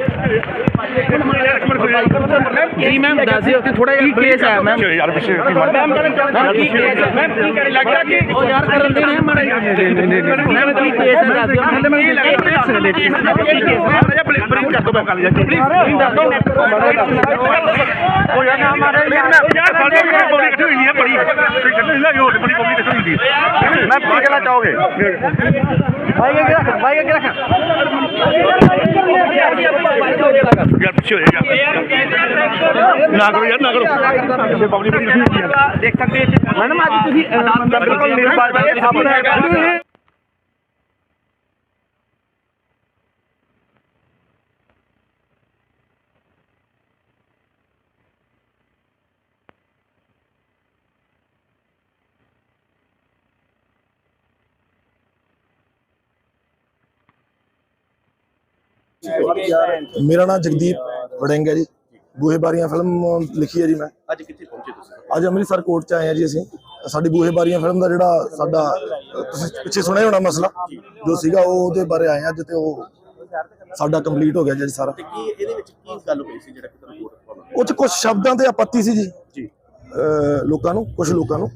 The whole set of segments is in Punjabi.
Gracias. ਜੀ ਮੈਮ ਦੱਸ ਦਿਓ ਕਿ ਥੋੜਾ ਜਿਹਾ ਕੇਸ ਹੈ ਮੈਮ ਯਾਰ ਪਿੱਛੇ ਕੀ ਮੈਮ ਕੀ ਕੇਸ ਹੈ? ਮੈਮ ਕੀ ਕਹਿ ਲੱਗਦਾ ਕਿ ਉਹ ਯਾਰ ਕਰਨ ਦੇ ਨੇ ਮਾੜਾ ਮੈਮ ਕੀ ਕੇਸ ਹੈ? ਦੱਸ ਦਿਓ। ਮੈਂ ਇੱਕ ਮਿੰਟ ਕੀ ਕੇਸ ਹੈ। ਬ੍ਰਿੰਗ ਕਰ ਦੋ ਮੈਂ ਕਾਲੀ ਜੀ ਪਲੀਜ਼ ਦੱਸ ਦਿਓ। ਉਹ ਯਾਰ ਨਾ ਮਾਰੇ ਯਾਰ। ਸਾਡੇ ਕੋਲ ਬੋਲੀ ਇਕੱਠੀ ਹੋਈ ਹੈ ਬੜੀ। ਇਕੱਠੀ ਲੱਗੀ ਹੋਰ ਬੜੀ ਬੋਲੀ ਇਕੱਠੀ ਹੋਈ ਹੈ। ਮੈਂ ਕੀ ਕਹਿਣਾ ਚਾਹੋਗੇ? ਭਾਈ ਕੇ ਰੱਖ ਭਾਈ ਕੇ ਰੱਖ ਯਾਰ ਪਿੱਛੇ ਹੋ ਜਾ ਨਾ ਕਰੋ ਯਾਰ ਨਾ ਕਰੋ। ਪਬਲਿਕ ਬੜੀ ਇਕੱਠੀ ਹੋਈ ਹੈ ਦੇਖ ਸਕਦੇ ਮੈਡਮ ਅੱਜ ਤੁਸੀਂ ਬਿਲਕੁਲ ਬਾਤ ਸਾਹਮਣੇ ਮੇਰਾ ਨਾਮ ਜਗਦੀਪ ਵੜਿੰਗ ਹੈ ਜੀ। ਬੂਹੇ ਬਾਰੀਆਂ ਫਿਲਮ ਲਿਖੀ ਹੈ ਜੀ ਮੈਂ। ਅੱਜ ਕਿੱਥੇ ਪਹੁੰਚੇ ਤੁਸੀਂ? ਅੱਜ ਅੰਮ੍ਰਿਤਸਰ ਕੋਰਟ ਚ ਆਏ ਹਾਂ ਜੀ ਅਸੀਂ। ਸਾਡੀ ਬੂਹੇ ਬਾਰੀਆਂ ਫਿਲਮ ਦਾ ਜਿਹੜਾ ਸਾਡਾ ਤੁਸੀਂ ਪਿੱਛੇ ਸੁਣਿਆ ਹੋਣਾ ਮਸਲਾ? ਜੋ ਸੀਗਾ ਉਹ ਉਹਦੇ ਬਾਰੇ ਆਏ ਹਾਂ ਜਿੱਤੇ ਉਹ ਸਾਡਾ ਕੰਪਲੀਟ ਹੋ ਗਿਆ ਜੀ ਸਾਰਾ। ਤੇ ਕੀ ਇਹਦੇ ਵਿੱਚ ਕੀ ਗੱਲ ਹੋਈ ਸੀ ਜਿਹੜਾ ਕਿ ਤੁਹਾਨੂੰ ਕੋਰਟ ਪਾਉਣਾ ਉਹ ਚ ਕੁਝ ਸ਼ਬਦਾਂ ਤੇ ਆਪੱਤੀ ਸੀ ਜੀ। ਜੀ। ਲੋਕਾਂ ਨੂੰ ਕੁਝ ਲੋਕਾਂ ਨੂੰ।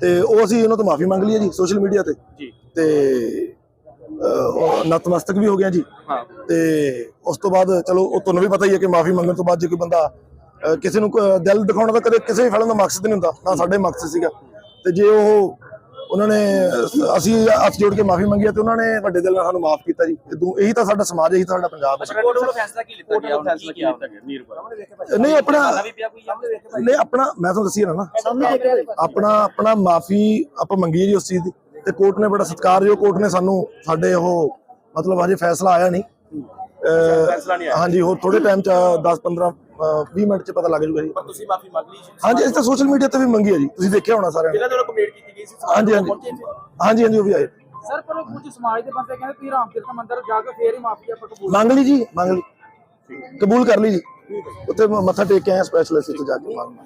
ਤੇ ਉਹ ਅਸੀਂ ਉਹਨਾਂ ਤੋਂ ਮਾਫੀ ਮੰਗ ਲਈ ਹੈ ਜੀ ਸੋਸ਼ਲ ਮੀਡੀਆ ਤੇ। ਜੀ। ਤੇ ਨਤਮਸਤਕ ਵੀ ਹੋ ਗਿਆ ਜੀ। ਤੇ ਉਸ ਤੋਂ ਬਾਅਦ ਚਲੋ ਉਹ ਤੁਹਾਨੂੰ ਵੀ ਪਤਾ ਹੀ ਹੈ ਕਿ ਮਾਫੀ ਮੰਗਣ ਤੋਂ ਬਾਅਦ ਜੇ ਕੋਈ ਬੰਦਾ ਕਿਸੇ ਨੂੰ ਦਿਲ ਦਿਖਾਉਣਾ ਤਾਂ ਕਦੇ ਕਿਸੇ ਵੀ ਫਿਲਮ ਦਾ ਮਕਸਦ ਨਹੀਂ ਹੁੰਦਾ ਨਾ ਸਾਡੇ ਮਕਸਦ ਸੀਗਾ। ਤੇ ਜੇ ਉਹ ਉਹਨਾਂ ਨੇ ਅਸੀਂ ਹੱਥ ਜੋੜ ਕੇ ਮਾਫੀ ਮੰਗੀ ਹੈ ਤੇ ਉਹਨਾਂ ਨੇ ਵੱਡੇ ਦਿਲ ਨਾਲ ਸਾਨੂੰ ਮਾਫ ਕੀਤਾ ਜੀ। ਇਦੋਂ ਇਹੀ ਤਾਂ ਸਾਡਾ ਸਮਾਜ ਇਹੀ ਤਾਂ ਸਾਡਾ ਪੰਜਾਬ ਹੈ। ਕੋਰਟ ਵੱਲੋਂ ਫੈਸਲਾ ਕੀ ਲਿੱਤਾ ਗਿਆ? ਫੈਸਲਾ ਕੀ ਲਿੱਤਾ ਗਿਆ? ਨਹੀਂ ਆਪਣਾ ਨਹੀਂ ਆਪਣਾ ਮੈਂ ਤੁਹਾਨੂੰ ਦੱਸੀ ਨਾ। ਆਪਣਾ ਆਪਣਾ ਮਾਫੀ ਆਪਾਂ ਮੰਗੀ ਜੀ ਉਸ ਚੀਜ਼ ਦੀ। ਤੇ ਕੋਰਟ ਨੇ ਬੜਾ ਸਤਿਕਾਰਯੋਗ ਕੋਰਟ ਨੇ ਸਾਨੂੰ ਸਾਡੇ ਉਹ ਮਤਲਬ ਹਜੇ ਫੈਸਲਾ ਆਇਆ ਨਹੀਂ। ਅਹ, ਫੈਸਲਾ ਨਹੀਂ ਆਇਆ। ਹਾਂਜੀ ਹੋਰ ਥੋੜੇ ਟਾਈਮ ਚ 10 15 20 ਮਿੰਟ ਚ ਪਤਾ ਲੱਗ ਜਾਊਗਾ ਜੀ। ਪਰ ਤੁਸੀਂ ਮਾਫੀ ਮੰਗ ਲਈ ਹਾਂਜੀ ਇਸ ਤਾਂ ਸੋਸ਼ਲ ਮੀਡੀਆ ਤੇ ਵੀ ਮੰਗੀ ਹੈ ਜੀ। ਤੁਸੀਂ ਦੇਖਿਆ ਹੋਣਾ ਸਾਰਿਆਂ ਨੇ। ਜਿਹਨਾਂ ਵੱਲੋਂ ਕੰਪਲੀਟ ਕੀਤੀ ਗਈ ਸੀ ਹਾਂਜੀ ਹਾਂਜੀ। ਪਹੁੰਚੇ ਇੱਥੇ? ਹਾਂਜੀ ਹਾਂਜੀ ਉਹ ਵੀ ਆਏ। ਸਰ ਪਰ ਉਹ ਕੁਝ ਸਮਾਜ ਦੇ ਬੰਦੇ ਕਹਿੰਦੇ ਤੁਸੀਂ ਰਾਮ ਤੀਰਥ ਮੰਦਿਰ ਜਾ ਕੇ ਫੇਰ ਹੀ ਮਾਫੀ ਆਪਾਂ ਕਬੂਲ ਮੰਗ ਲਈ ਜੀ ਮੰਗ ਲਈ। ਕਬੂਲ ਕਰ ਲਈ ਜੀ। ਉੱਥੇ ਮੱਥਾ ਟੇਕ ਕੇ ਆਏ ਸਪੈਸ਼ਲ ਅਸੀਂ ਉੱਥੇ ਜਾ ਕੇ ਮੰਗ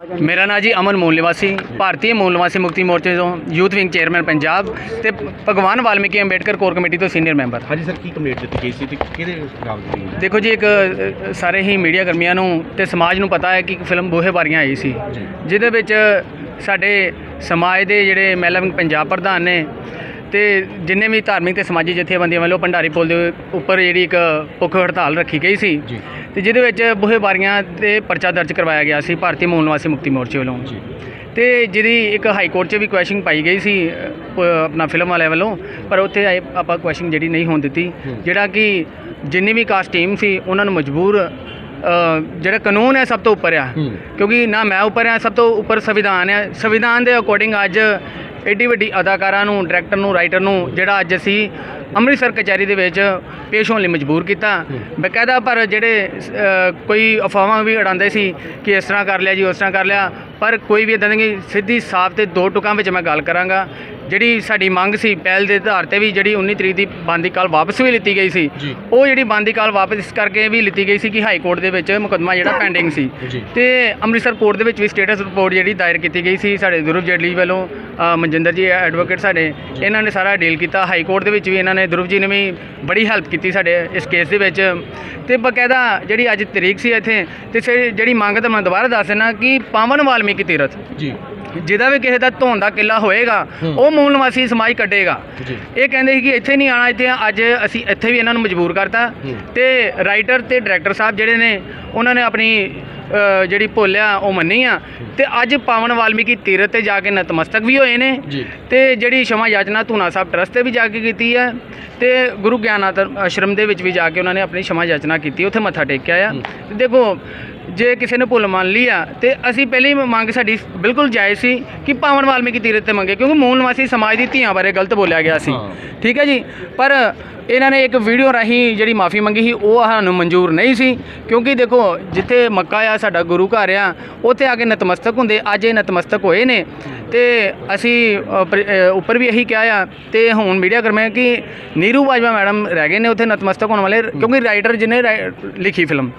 ਮੇਰਾ ਨਾਮ ਜੀ ਅਮਨ ਮੂਲ ਨਿਵਾਸੀ ਭਾਰਤੀ ਮੂਲ ਨਿਵਾਸੀ ਮੁਕਤੀ ਮੋਰਚੇ ਤੋਂ ਯੂਥ ਵਿੰਗ ਚੇਅਰਮੈਨ ਪੰਜਾਬ ਤੇ ਭਗਵਾਨ ਵਾਲਮੀਕੀ ਅੰਬੇਡਕਰ ਕੋਰ ਕਮੇਟੀ ਤੋਂ ਸੀਨੀਅਰ ਮੈਂਬਰ। ਹਾਂਜੀ ਸਰ ਕੀ ਕੰਪਲੇਂਟ ਦਿੱਤੀ ਗਈ ਸੀ ਤੇ ਕਿਹਦੇ ਨਾਮ ਦਿੱਤੀ ਗਈ? ਦੇਖੋ ਜੀ ਇੱਕ ਅ, ਸਾਰੇ ਹੀ ਮੀਡੀਆ ਕਰਮੀਆਂ ਨੂੰ ਤੇ ਸਮਾਜ ਨੂੰ ਪਤਾ ਹੈ ਕਿ ਇੱਕ ਫਿਲਮ ਬੂਹੇ ਬਾਰੀਆਂ ਆਈ ਸੀ ਜਿਹਦੇ ਵਿੱਚ ਸਾਡੇ ਸਮਾਜ ਦੇ ਜਿਹੜੇ ਮਹਿਲਾ ਵਿੰਗ ਪੰਜਾਬ ਪ੍ਰਧਾਨ ਨੇ ਤੇ ਜਿੰਨੇ ਵੀ ਧਾਰਮਿਕ ਤੇ ਸਮਾਜੀ ਜਥੇਬੰਦੀਆਂ ਵੱਲੋਂ ਭੰਡਾਰੀ ਪੁਲ ਦੇ ਉੱਪਰ ਜਿਹੜੀ ਇੱਕ ਭੁੱਖ ਹੜਤਾਲ ਰੱਖੀ ਗਈ ਸੀ ਜੀ। ਤੇ ਜਿਹਦੇ ਵਿੱਚ ਬੂਹੇ ਬਾਰੀਆਂ ਤੇ ਪਰਚਾ ਦਰਜ ਕਰਵਾਇਆ ਗਿਆ ਸੀ ਭਾਰਤੀ ਮੂਲ ਨਿਵਾਸੀ ਮੁਕਤੀ ਮੋਰਚੇ ਵੱਲੋਂ। ਤੇ ਜਿਹਦੀ ਇੱਕ ਹਾਈ ਕੋਰਟ 'ਚ ਵੀ ਕੁਐਸਚਨ ਪਾਈ ਗਈ ਸੀ ਆਪਣਾ ਫਿਲਮ ਵਾਲਿਆਂ ਵੱਲੋਂ ਪਰ ਉੱਥੇ ਆਏ ਆਪਾਂ ਕੁਐਸਚਨ ਜਿਹੜੀ ਨਹੀਂ ਹੋਣ ਦਿੱਤੀ। ਜਿਹੜਾ ਕਿ ਜਿੰਨੀ ਵੀ ਕਾਸਟ ਟੀਮ ਸੀ ਉਹਨਾਂ ਨੂੰ ਮਜਬੂਰ ਜਿਹੜਾ ਕਾਨੂੰਨ ਹੈ ਸਭ ਤੋਂ ਉੱਪਰ ਆ। ਕਿਉਂਕਿ ਨਾ ਮੈਂ ਉੱਪਰ ਆ ਸਭ ਤੋਂ ਉੱਪਰ ਸੰਵਿਧਾਨ ਹੈ ਸੰਵਿਧਾਨ ਦੇ ਅਕੋਰਡਿੰਗ ਅੱਜ ਐਡੀ ਵੱਡੀ ਅਦਾਕਾਰਾਂ ਨੂੰ ਡਾਇਰੈਕਟਰ ਨੂੰ ਰਾਈਟਰ ਨੂੰ ਜਿਹੜਾ ਅੱਜ ਅਸੀਂ ਅੰਮ੍ਰਿਤਸਰ ਕਚਹਿਰੀ ਦੇ ਵਿੱਚ ਪੇਸ਼ ਹੋਣ ਲਈ ਮਜਬੂਰ ਕੀਤਾ। ਬਕਾਇਦਾ ਪਰ ਜਿਹੜੇ ਕੋਈ ਅਫਵਾਹਾਂ ਵੀ ਉਡਾਉਂਦੇ ਸੀ ਕਿ ਇਸ ਤਰ੍ਹਾਂ ਕਰ ਲਿਆ ਜੀ ਉਸ ਤਰ੍ਹਾਂ ਕਰ ਲਿਆ ਪਰ ਕੋਈ ਵੀ ਇਦਾਂ ਦੀ ਸਿੱਧੀ ਸਾਫ਼ ਤੇ ਦੋ ਟੁਕਾਂ ਵਿੱਚ ਮੈਂ ਗੱਲ ਕਰਾਂਗਾ। ਜਿਹੜੀ ਸਾਡੀ ਮੰਗ ਸੀ ਪਹਿਲ ਦੇ ਆਧਾਰ ਤੇ ਵੀ ਜਿਹੜੀ 19 ਤਰੀਕ ਦੀ ਬੰਦੀ ਕਾਲ ਵਾਪਸ ਵੀ ਲਿੱਤੀ ਗਈ ਸੀ। ਉਹ ਜਿਹੜੀ ਬੰਦੀ ਕਾਲ ਵਾਪਸ ਇਸ ਕਰਕੇ ਵੀ ਲਿੱਤੀ ਗਈ ਸੀ ਕਿ ਹਾਈ ਕੋਰਟ ਦੇ ਵਿੱਚ ਮੁਕੱਦਮਾ ਜਿਹੜਾ ਪੈਂਡਿੰਗ ਸੀ। ਤੇ ਅੰਮ੍ਰਿਤਸਰ ਕੋਰਟ ਦੇ ਵਿੱਚ ਵੀ ਸਟੇਟਸ ਰਿਪੋਰਟ ਜਿਹੜੀ ਦਾਇਰ ਕੀਤੀ ਗਈ ਸੀ ਸਾਡੇ ਧਰੁਵ ਜੇਟਲੀ ਵੱਲੋਂ ਮਨਜਿੰਦਰ ਜੀ ਐਡਵੋਕੇਟ ਸਾਡੇ ਇਹਨਾਂ ਨੇ ਸਾਰਾ ਡੀਲ ਕੀਤਾ। ਹਾਈ ਕੋਰਟ ਦੇ ਵਿੱਚ ਵੀ ਇਹਨਾਂ ਨੇ ਧਰੁਵ ਜੀ ਨੇ ਵੀ ਬੜੀ ਹੈਲਪ ਕੀਤੀ ਸਾਡੇ ਇਸ ਕੇਸ ਦੇ ਵਿੱਚ। ਤੇ ਬਕਾਇਦਾ ਜਿਹੜੀ ਅੱਜ ਤਰੀਕ ਸੀ ਇੱਥੇ ਤੇ ਜਿਹੜੀ ਮੰਗ ਤਾਂ ਮੈਂ ਦੁਬਾਰਾ ਦੱਸ ਦਿੰਦਾ ਕਿ ਪਾਵਨ ਵਾਲਮੀਕੀ ਤੀਰਥ ਜੀ। ਜਿਹਦਾ ਵੀ ਕਿਸੇ ਦਾ ਧੋਣ ਦਾ ਕਿੱਲਾ ਹੋਏਗਾ ਉਹ ਮੂਲ ਨਿਵਾਸੀ ਸਮਾਜ ਕੱਢੇਗਾ। ਇਹ ਕਹਿੰਦੇ ਸੀ ਕਿ ਇੱਥੇ ਨਹੀਂ ਆਣਾ ਇੱਥੇ ਅੱਜ ਅਸੀਂ ਇੱਥੇ ਵੀ ਇਹਨਾਂ ਨੂੰ ਮਜਬੂਰ ਕਰਤਾ। ਤੇ ਰਾਈਟਰ ਤੇ ਡਾਇਰੈਕਟਰ ਸਾਹਿਬ ਜਿਹੜੇ ਨੇ ਉਹਨਾਂ ਨੇ ਆਪਣੀ ਜਿਹੜੀ ਭੁੱਲਿਆ ਉਹ ਮੰਨੀ ਆ। ਤੇ ਅੱਜ ਪਾਵਨ ਵਾਲਮੀਕੀ ਤੀਰਥ ਤੇ ਜਾ ਕੇ ਨਤਮਸਤਕ ਵੀ ਹੋਏ ਨੇ। ਤੇ ਜਿਹੜੀ ਸ਼ਮਾ ਯਾਚਨਾ ਧੂਨਾ ਸਾਹਿਬ ਟਰਸਟ ਤੇ ਵੀ ਜਾ ਕੇ ਕੀਤੀ ਹੈ ਤੇ ਗੁਰੂ ਗਿਆਨਾਥ ਆਸ਼ਰਮ ਦੇ ਵਿੱਚ ਵੀ ਜਾ ਕੇ ਉਹਨਾਂ ਨੇ ਆਪਣੀ ਸ਼ਮਾ ਯਾਚਨਾ ਕੀਤੀ ਉੱਥੇ ਮੱਥਾ ਟੇਕਿਆ ਆ। ਤੇ ਦੇਖੋ ਜੇ ਕਿਸੇ ਨੇ ਭੁੱਲ ਮੰਨ ਲਈ ਆ ਤੇ ਅਸੀਂ ਪਹਿਲੀ ਮੰਗ ਸਾਡੀ ਬਿਲਕੁਲ ਜਾਇਜ਼ ਸੀ ਕਿ ਪਾਵਨ ਵਾਲਮੀਕੀ ਤੀਰਥ ਤੇ ਮੰਗੇ ਕਿਉਂਕਿ ਮੂਲ ਨਿਵਾਸੀ ਸਮਾਜ ਦੀ ਧੀਆਂ ਬਾਰੇ ਗਲਤ ਬੋਲਿਆ ਗਿਆ ਸੀ। ਠੀਕ ਹੈ ਜੀ? ਪਰ ਇਹਨਾਂ ਨੇ ਇੱਕ ਵੀਡੀਓ ਰਾਹੀਂ ਜਿਹੜੀ ਮਾਫੀ ਮੰਗੀ ਸੀ ਉਹ ਸਾਨੂੰ ਮਨਜ਼ੂਰ ਨਹੀਂ ਸੀ ਕਿਉਂਕਿ ਦੇਖੋ ਜਿੱਥੇ ਮੱਕਾ ਆ ਸਾਡਾ ਗੁਰੂ ਘਰ ਆ ਉੱਥੇ ਆ ਕੇ ਨਤਮਸਤਕ ਹੁੰਦੇ ਅੱਜ ਇਹ ਨਤਮਸਤਕ ਹੋਏ ਨੇ। ਤੇ ਅਸੀਂ ਉੱਪਰ ਵੀ ਇਹੀ ਕਿਹਾ ਆ ਤੇ ਹੁਣ ਮੀਡੀਆ ਕਰਮੇ ਕਿ ਨੀਰੂ ਬਾਜਵਾ ਮੈਡਮ ਰਹਿ ਗਏ ਨੇ ਉੱਥੇ ਨਤਮਸਤਕ ਹੋਣ ਵਾਲੇ ਕਿਉਂਕਿ ਰਾਈਟਰ ਰਾਈ- ਲਿਖੀ ਫਿਲਮ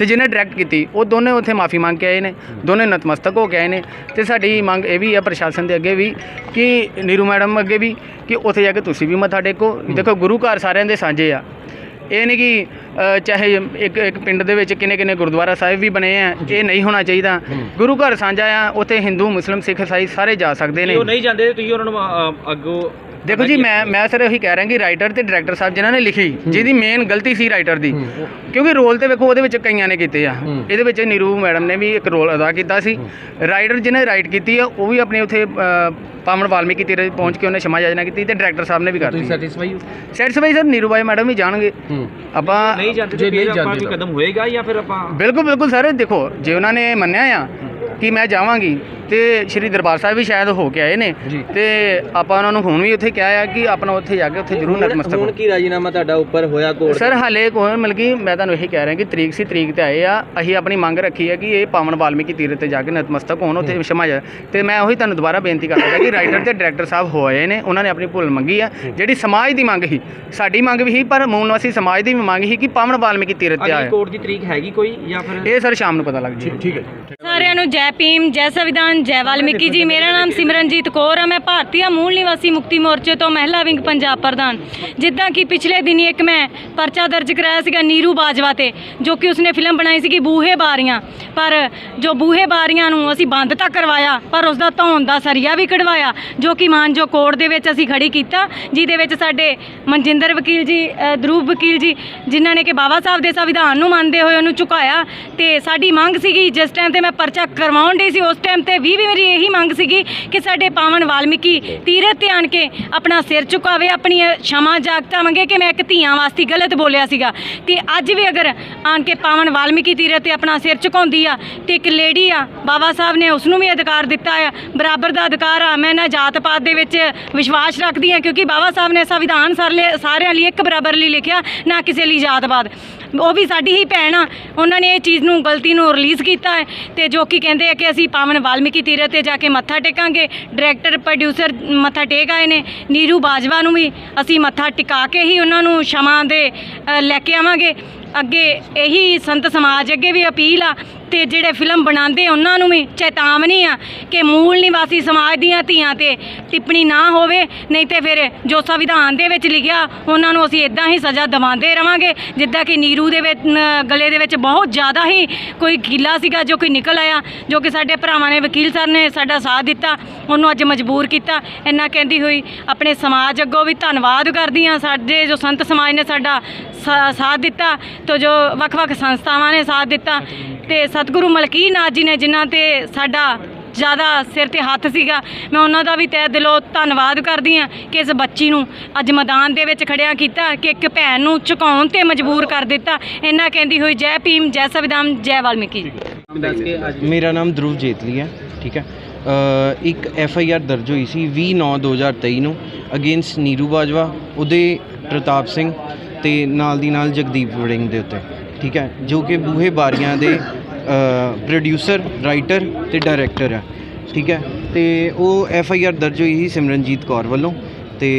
ਤੇ ਜਿਹਨੇ ਡਾਇਰੈਕਟ ਕੀਤੀ ਉਹ ਦੋਨੇ ਉੱਥੇ ਮਾਫੀ ਮੰਗ ਕੇ ਆਏ ਨੇ ਦੋਨੇ ਨਤਮਸਤਕ ਹੋ ਕੇ ਆਏ ਨੇ। ਤੇ ਸਾਡੀ ਮੰਗ ਇਹ ਵੀ ਹੈ ਪ੍ਰਸ਼ਾਸਨ ਦੇ ਅੱਗੇ ਵੀ ਕਿ ਨੀਰੂ ਮੈਡਮ ਅੱਗੇ ਵੀ ਕਿ ਉੱਥੇ ਜਾ ਕੇ ਤੁਸੀਂ ਵੀ ਮੱਥਾ ਟੇਕੋ। ਦੇਖੋ ਗੁਰੂ ਘਰ ਸਾਰਿਆਂ ਦੇ ਸਾਂਝੇ ਆ। ਇਹ ਨਹੀਂ ਕਿ ਚਾਹੇ ਇੱਕ ਇੱਕ ਪਿੰਡ ਦੇ ਵਿੱਚ ਕਿੰਨੇ ਕਿੰਨੇ ਗੁਰਦੁਆਰਾ ਸਾਹਿਬ ਵੀ ਬਣੇ ਆ ਇਹ ਨਹੀਂ ਹੋਣਾ ਚਾਹੀਦਾ। ਗੁਰੂ ਘਰ ਸਾਂਝਾ ਆ ਉੱਥੇ ਹਿੰਦੂ ਮੁਸਲਿਮ ਸਿੱਖ ਇਸਾਈ ਸਾਰੇ ਜਾ ਸਕਦੇ ਨੇ। ਉਹ ਨਹੀਂ ਜਾਂਦੇ ਤੁਸੀਂ ਉਹਨਾਂ ਨੂੰ ਅੱਗੋਂ ਦੇਖੋ ਜੀ ਮੈਂ ਮੈਂ ਸਿਰ ਇਹੀ ਕਹਿ ਰਿਹਾ ਕਿ ਰਾਈਟਰ ਤੇ ਡਾਇਰੈਕਟਰ ਸਾਹਿਬ ਜਿਨ੍ਹਾਂ ਨੇ ਲਿਖੀ ਜਿਹਦੀ ਮੇਨ ਗਲਤੀ ਸੀ ਰਾਈਟਰ ਦੀ। ਕਿਉਂਕਿ ਰੋਲ ਤੇ ਵੇਖੋ ਉਹਦੇ ਵਿੱਚ ਕਈਆਂ ਨੇ ਕੀਤੇ ਆ। ਇਹਦੇ ਵਿੱਚ ਨੀਰੂ ਮੈਡਮ ਨੇ ਵੀ ਇੱਕ ਰੋਲ ਅਦਾ ਕੀਤਾ ਸੀ। ਰਾਈਟਰ ਜਿਹਨੇ ਰਾਈਟ ਕੀਤੀ ਆ ਉਹ ਵੀ ਆਪਣੇ ਉੱਥੇ ਪਾਵਨ ਵਾਲਮੀਕੀ ਤੀਰੇ ਪਹੁੰਚ ਕੇ ਉਹਨੇ ਸ਼ਮਾ ਯਾਜਨਾ ਕੀਤੀ ਤੇ ਡਾਇਰੈਕਟਰ ਸਾਹਿਬ ਨੇ ਵੀ ਕਰਤੀ। ਸੈਟੀਸਫਾਈ ਹੋ? ਸੈਟੀਸਫਾਈ ਸਰ ਨੀਰੂ ਬਾਈ ਮੈਡਮ ਵੀ ਜਾਣਗੇ। ਆਪਾਂ ਨਹੀਂ ਜਾਂਦੇ ਫਿਰ ਆਪਾਂ ਕੋਈ ਕਦਮ ਹੋਏਗਾ ਜਾਂ ਫਿਰ ਆਪਾਂ ਬਿਲਕੁਲ ਬਿਲਕੁਲ ਸਰ ਦੇਖੋ ਜੇ ਉਹਨਾਂ ਨੇ ਮੰਨਿਆ ਆ ਕਿ ਮੈਂ ਜਾਵਾਂਗੀ ਤੇ ਸ਼੍ਰੀ ਦਰਬਾਰ ਸਾਹਿਬ ਵੀ ਸ਼ਾਇਦ ਹੋ ਕੇ ਆਏ ਨੇ। ਤੇ ਆਪਾਂ ਉਹਨਾਂ ਨੂੰ ਹੁਣ ਵੀ ਉੱਥੇ ਕਿਹਾ ਆ ਕਿ ਆਪਣਾ ਉੱਥੇ ਜਾ ਕੇ ਉੱਥੇ ਜ਼ਰੂਰ ਨਤਮਸਤਕ ਹੁਣ ਹੋ ਕੀ ਰਾਜੀਨਾਮਾ ਤੁਹਾਡਾ ਉੱਪਰ ਹੋਇਆ ਕੋਰਟ ਸਰ ਹਾਲੇ ਕੋਈ ਮਤਲਬ ਕਿ ਮੈਂ ਤੁਹਾਨੂੰ ਇਹੀ ਕਹਿ ਰਿਹਾ ਕਿ ਤਰੀਕ ਸੀ ਤਰੀਕ ਤੇ ਆਏ ਆ। ਅਸੀਂ ਆਪਣੀ ਮੰਗ ਰੱਖੀ ਹੈ ਕਿ ਇਹ ਪਾਵਨ ਵਾਲਮੀਕੀ ਤੀਰਥ ਤੇ ਜਾ ਕੇ ਨਤਮਸਤਕ ਹੋਣ ਉੱਥੇ ਸ਼ਮਾ ਜਾ ਤੇ ਮੈਂ ਉਹੀ ਤੁਹਾਨੂੰ ਦੁਬਾਰਾ ਬੇਨਤੀ ਕਰਦਾ ਕਿ ਰਾਈਟਰ ਤੇ ਡਾਇਰੈਕਟਰ ਸਾਹਿਬ ਹੋਏ ਨੇ ਉਹਨਾਂ ਨੇ ਆਪਣੀ ਭੁੱਲ ਮੰਗੀ ਆ। ਜਿਹੜੀ ਸਮਾਜ ਦੀ ਮੰਗ ਸੀ ਸਾਡੀ ਮੰਗ ਵੀ ਸੀ ਪਰ ਮੂਲ ਨਿਵਾਸੀ ਸਮਾਜ ਦੀ ਵੀ ਮੰਗ ਸੀ ਕਿ ਪਾਵਨ ਵਾਲਮੀਕੀ ਤੀਰਥ ਤੇ ਅਗਲੀ ਆਏ। ਕੋਰਟ ਦੀ ਤਰੀਕ ਹੈਗੀ ਕੋਈ ਜਾਂ ਫਿਰ ਇਹ ਸਰ ਸ਼ਾਮ ਨੂੰ ਪਤਾ ਲੱਗ ਜੀ ਠੀਕ ਹੈ ਸਾਰਿਆਂ ਨੂੰ ਜੈ ਭੀਮ ਜੈ ਸੰਵਿਧਾਨ ਜੈ ਵਾਲਮੀਕੀ ਜੀ ਮੇਰਾ ਨਾਮ ਸਿਮਰਨਜੀਤ ਕੌਰ ਆ ਮੈਂ ਭਾਰਤੀ ਮੂਲ ਨਿਵਾਸੀ ਮੁਕਤੀ ਮੋਰਚੇ ਤੋਂ ਮਹਿਲਾ ਵਿੰਗ ਪੰਜਾਬ ਪ੍ਰਧਾਨ। ਜਿੱਦਾਂ ਕਿ ਪਿਛਲੇ ਦਿਨੀ ਇੱਕ ਮੈਂ ਪਰਚਾ ਦਰਜ ਕਰਾਇਆ ਸੀਗਾ ਨੀਰੂ ਬਾਜਵਾ ਤੇ ਜੋ ਕਿ ਉਸਨੇ ਫਿਲਮ ਬਣਾਈ ਸੀਗੀ ਬੂਹੇ ਬਾਰੀਆਂ। ਪਰ ਜੋ ਬੂਹੇ ਬਾਰੀਆਂ ਨੂੰ ਅਸੀਂ ਬੰਦ ਤਾਂ ਕਰਵਾਇਆ ਪਰ ਉਸ ਦਾ ਧੌਣ ਦਾ ਸਰੀਆ ਵੀ ਕਢਵਾਇਆ ਜੋ ਕਿ ਮਾਨਜੋ ਕੋਰਟ ਦੇ ਵਿੱਚ ਅਸੀਂ ਖੜੀ ਕੀਤਾ ਜਿਹਦੇ ਵਿੱਚ ਸਾਡੇ ਮਨਜਿੰਦਰ ਵਕੀਲ ਜੀ ਅ, ਧਰੂਵ ਵਕੀਲ ਜੀ ਜਿਨ੍ਹਾਂ ਨੇ ਕਿ ਬਾਬਾ ਸਾਹਿਬ ਦੇ ਸੰਵਿਧਾਨ ਨੂੰ ਮੰਨਦੇ ਹੋਏ ਉਹਨੂੰ ਝੁਕਾਇਆ ਤੇ ਸਾਡੀ ਮੰਗ ਸੀਗੀ ਜਿਸ ਟਾਈਮ ਤੇ ਮੈਂ ਪਰਚਾ ਕਰਵਾਉਣ ਡਈ ਸੀ ਉਸ ਟਾਈਮ ਤੇ ਵੀ ਵੀ ਮੇਰੀ ਇਹੀ ਮੰਗ ਸੀਗੀ ਕਿ ਸਾਡੇ ਪਾਵਨ ਵਾਲਮੀਕੀ ਤੀਰਥ ਤੇ ਆਣ ਕੇ ਆਪਣਾ ਸਿਰ ਝੁਕਾਵੇ ਆਪਣੀ ਸ਼ਮਾ ਜਾਗਤਾ ਮੰਗੇ ਕਿ ਮੈਂ ਇੱਕ ਧੀਆਂ ਵਾਸਤੇ ਗਲਤ ਬੋਲਿਆ ਸੀਗਾ। ਤੇ ਅੱਜ ਵੀ ਅਗਰ ਆਣ ਕੇ ਪਾਵਨ ਵਾਲਮੀਕੀ ਤੀਰਥ ਤੇ ਆਪਣਾ ਸਿਰ ਝੁਕਾਉਂਦੀ ਆ ਤੇ ਇੱਕ ਲੇਡੀ ਆ ਬਾਬਾ ਸਾਹਿਬ ਨੇ ਉਸ ਨੂੰ ਵੀ ਅਧਿਕਾਰ ਦਿੱਤਾ ਆ ਬਰਾਬਰ ਦਾ ਅਧਿਕਾਰ ਆ ਮੈਂ ਨਾ ਜਾਤ ਪਾਤ ਦੇ ਵਿੱਚ ਵਿਸ਼ਵਾਸ ਰੱਖਦੀ ਆ ਕਿਉਂਕਿ ਬਾਬਾ ਸਾਹਿਬ ਨੇ ਸੰਵਿਧਾਨ ਸਾਰੇ ਸਾਰਿਆਂ ਲਈ ਇੱਕ ਬਰਾਬਰ ਲਈ ਲਿਖਿਆ ਨਾ ਕਿਸੇ ਲਈ ਜਾਤ-ਪਾਤ ਉਹ ਵੀ ਸਾਡੀ ਹੀ ਭੈਣ ਆ। ਉਹਨਾਂ ਨੇ ਇਹ ਚੀਜ਼ ਨੂੰ, ਗਲਤੀ ਨੂੰ ਰਿਲੀਜ਼ ਕੀਤਾ ਹੈ ਤੇ ਜੋ ਕਿ ਕਹਿੰਦੇ ਆ ਕਿ ਅਸੀਂ ਪਾਵਨ ਵਾਲਮੀਕੀ ਤੀਰਥ ਤੇ ਜਾ ਕੇ ਮੱਥਾ ਟੇਕਾਂਗੇ। ਡਾਇਰੈਕਟਰ ਪ੍ਰੋਡਿਊਸਰ ਮੱਥਾ ਟੇਕ ਆਏ ਨੇ। ਨੀਰੂ ਬਾਜਵਾ ਨੂੰ ਵੀ ਅਸੀਂ ਮੱਥਾ ਟਿਕਾ ਕੇ ਹੀ ਉਹਨਾਂ ਨੂੰ ਸ਼ਮਾ ਦੇ ਲੈ ਕੇ ਆਵਾਂਗੇ। ਅੱਗੇ ਇਹੀ ਸੰਤ ਸਮਾਜ ਅੱਗੇ ਵੀ ਅਪੀਲ ਆ ਤੇ ਜਿਹੜੇ ਫਿਲਮ ਬਣਾਉਂਦੇ ਉਹਨਾਂ ਨੂੰ ਵੀ ਚੇਤਾਵਨੀ ਆ ਕਿ ਮੂਲ ਨਿਵਾਸੀ ਸਮਾਜ ਦੀਆਂ ਧੀਆਂ ਤੇ ਟਿੱਪਣੀ ਨਾ ਹੋਵੇ, ਨਹੀਂ ਤੇ ਫਿਰ ਜੋ ਸੰਵਿਧਾਨ ਦੇ ਵਿੱਚ ਲਿਖਿਆ, ਉਹਨਾਂ ਨੂੰ ਅਸੀਂ ਇਦਾਂ ਹੀ ਸਜ਼ਾ ਦਿਵਾਉਂਦੇ ਰਵਾਂਗੇ, ਜਿੱਦਾਂ ਕਿ ਨੀਰੂ ਦੇ ਵਿੱਚ ਗਲੇ ਦੇ ਵਿੱਚ ਬਹੁਤ ਜ਼ਿਆਦਾ ਹੀ ਕੋਈ ਗਿੱਲਾ ਸੀਗਾ ਜੋ ਕਿ ਨਿਕਲ ਆਇਆ, ਜੋ ਕਿ ਸਾਡੇ ਭਰਾਵਾਂ ਨੇ ਵਕੀਲ ਸਰ ਨੇ ਸਾਡਾ ਸਾਥ ਦਿੱਤਾ, ਉਹਨੂੰ ਅੱਜ ਮਜਬੂਰ ਕੀਤਾ, ਇੰਨਾ ਕਹਿੰਦੀ ਹੋਈ, ਆਪਣੇ ਸਮਾਜ ਅੱਗੋਂ ਵੀ ਧੰਨਵਾਦ ਕਰਦੀ ਹਾਂ, ਸਾਡੇ ਜੋ ਸੰਤ ਸਮਾਜ ਨੇ ਸਾਡਾ ਸਾਥ ਦਿੱਤਾ ਤੇ ਜੋ ਵੱਖ-ਵੱਖ ਸੰਸਥਾਵਾਂ ਨੇ ਸਾਥ ਦਿੱਤਾ ਤੇ ਸਤਿਗੁਰੂ ਮਲਕੀ ਨਾਥ ਜੀ ਨੇ ਜਿਨ੍ਹਾਂ ਤੇ ਸਾਡਾ ਜ਼ਿਆਦਾ ਸਿਰ ਤੇ ਹੱਥ ਸੀਗਾ, ਮੈਂ ਉਹਨਾਂ ਦਾ ਵੀ ਤਹਿ ਦਿਲੋਂ ਧੰਨਵਾਦ ਕਰਦੀ ਹਾਂ ਕਿ ਇਸ ਬੱਚੀ ਨੂੰ ਅੱਜ ਮੈਦਾਨ ਦੇ ਵਿੱਚ ਖੜਿਆ ਕੀਤਾ, ਕਿ ਇੱਕ ਭੈਣ ਨੂੰ ਝੁਕਾਉਣ ਤੇ ਮਜਬੂਰ ਕਰ ਦਿੱਤਾ। ਇਹਨਾਂ ਕਹਿੰਦੀ ਹੋਈ, ਜੈ ਭੀਮ, ਜੈ ਸੰਵਿਧਾਨ, ਜੈ ਵਾਲਮੀਕੀ। ਮੇਰਾ ਨਾਮ ਧਰੁਵ ਜੇਤਲੀ ਹੈ, ਠੀਕ ਹੈ। ਇੱਕ ਐਫ ਆਈ ਆਰ ਦਰਜ ਹੋਈ ਸੀ 20 9 2023 ਨੂੰ ਅਗੇਂਸਟ ਨੀਰੂ ਬਾਜਵਾ ਉਹਦੇ ਪ੍ਰਤਾਪ ਸਿੰਘ ਤੇ ਨਾਲ ਦੀ ਨਾਲ ਜਗਦੀਪ ਵੜਿੰਗ ਦੇ ਉੱਤੇ, ਠੀਕ ਹੈ, ਜੋ ਕਿ ਬੂਹੇ ਬਾਰੀਆਂ ਦੇ ਪ੍ਰੋਡਿਊਸਰ ਰਾਈਟਰ ਤੇ ਡਾਇਰੈਕਟਰ ਹੈ, ਠੀਕ ਹੈ, ਤੇ ਉਹ ਐਫ ਆਈ ਆਰ ਦਰਜ ਹੋਈ ਸੀ ਸਿਮਰਨਜੀਤ ਕੌਰ ਵੱਲੋਂ, ਤੇ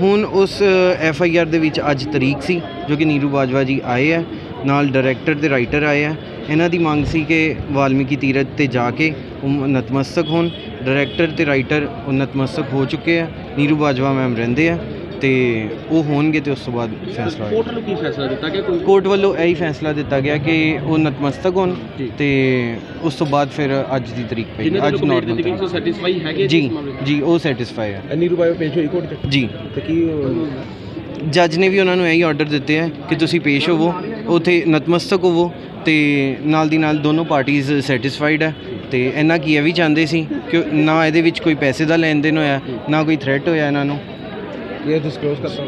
ਹੁਣ ਉਸ ਐਫ ਆਈ ਆਰ ਦੇ ਵਿੱਚ ਅੱਜ ਤਰੀਕ ਸੀ, ਜੋ ਕਿ ਨੀਰੂ ਬਾਜਵਾ ਜੀ ਆਏ ਆ ਨਾਲ ਡਾਇਰੈਕਟਰ ਤੇ ਰਾਈਟਰ ਆਏ ਆ ਇਹਨਾਂ ਦੀ ਮੰਗ ਸੀ ਕਿ ਵਾਲਮੀਕੀ ਤੀਰਥ ਤੇ ਜਾ ਕੇ ਉਹ ਨਤਮਸਤਕ ਹੋਣ ਡਾਇਰੈਕਟਰ ਤੇ ਰਾਈਟਰ ਉਹ ਨਤਮਸਤਕ ਹੋ ਚੁੱਕੇ ਆ ਨੀਰੂ ਬਾਜਵਾ ਮੈਮ ਰਹਿੰਦੇ ਆ ਤੇ ਉਹ ਹੋਣਗੇ ਤੇ ਉਸ ਤੋਂ ਬਾਅਦ ਫੈਸਲਾ ਹੋਏਗਾ। ਕੋਰਟ ਨੂੰ ਕੀ ਫੈਸਲਾ ਦਿੱਤਾ ਕਿ ਕੋਈ ਕੋਰਟ ਵੱਲੋਂ ਇਹੀ ਫੈਸਲਾ ਦਿੱਤਾ ਗਿਆ ਕਿ ਉਹ ਨਤਮਸਤਕ ਹੋਣ ਤੇ ਉਸ ਤੋਂ ਬਾਅਦ ਫਿਰ ਅੱਜ ਦੀ ਤਰੀਕ ਪਈ ਅੱਜ ਨੂੰ ਕੰਪਲੀਟ ਨਾਰਮਲ ਦਿੱਤੀ ਗਈ ਸੋ ਸੈਟੀਸਫਾਈ ਹੈਗੇ ਜੀ? ਜੀ ਉਹ ਸੈਟੀਸਫਾਈ ਹੈ ਨੀਰੂ ਬਾਇਓ ਪੇਸ਼ ਹੋਈ ਕੋਰਟ 'ਚ? ਜੀ। ਤੇ ਕੀ ਜੱਜ ਨੇ ਵੀ ਉਹਨਾਂ ਨੂੰ ਇਹੀ ਆਰਡਰ ਦਿੱਤੇ ਹੈ ਕਿ ਤੁਸੀਂ ਪੇਸ਼ ਹੋਵੋ ਉਥੇ ਨਤਮਸਤਕ ਹੋਵੋ ਤੇ ਨਾਲ ਦੀ ਨਾਲ ਦੋਨੋਂ ਪਾਰਟੀਆਂ ਸੈਟੀਸਫਾਈਡ ਹੈ ਤੇ ਇਹਨਾਂ ਕੀ ਇਹ ਵੀ ਚਾਹੁੰਦੇ ਸੀ ਕਿ ਨਾ ਇਹਦੇ ਵਿੱਚ ਕੋਈ ਪੈਸੇ ਦਾ ਲੈਣ ਦੇਣ ਹੋਇਆ ਨਾ ਕੋਈ ਥ੍ਰੈਟ ਹੋਇਆ ਇਹਨਾਂ ਨੂੰ। ਇਹ ਡਿਸਕਲੋਜ਼ ਕਰਤਾ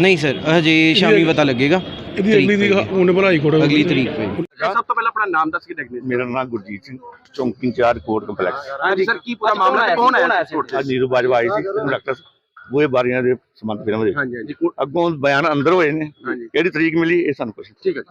ਨਹੀਂ ਸਰ ਹਜੇ ਸ਼ਾਮੀ ਪਤਾ ਲੱਗੇਗਾ। ਇਹਦੀ ਅਗਲੀ ਦੀ ਹੁਣ ਬਣਾਈ ਕੋੜਾ ਅਗਲੀ ਤਰੀਕ ਪਈ ਸਭ ਤੋਂ ਪਹਿਲਾਂ ਆਪਣਾ ਨਾਮ ਦੱਸ ਕੇ ਡੈਗਨੇਟ ਮੇਰਾ ਨਾਮ ਗੁਰਜੀਤ ਸਿੰਘ ਚੌਂਕੀ ਇੰਚਾਰਜ ਕੋਰਟ ਕੰਪਲੈਕਸ। ਹਾਂਜੀ ਸਰ ਕੀ ਪੂਰਾ ਮਾਮਲਾ ਹੈ? ਕੌਣ ਆਇਆ ਸੀ? ਅੱਜ ਨੀਰੂ ਬਾਜਵਾ ਆਈ ਸੀ ਡਾਕਟਰ ਉਹ ਬਾਰੀਆਂ ਦੇ ਸੰਬੰਧ ਫਿਲਮ ਦੇ ਹਾਂਜੀ ਹਾਂਜੀ ਅੱਗੋਂ ਬਿਆਨ ਅੰਦਰ ਹੋਏ ਨੇ। ਕਿਹੜੀ ਤਰੀਕ ਮਿਲੀ ਇਹ ਸਾਨੂੰ ਕੁਛ ਠੀਕ ਹੈ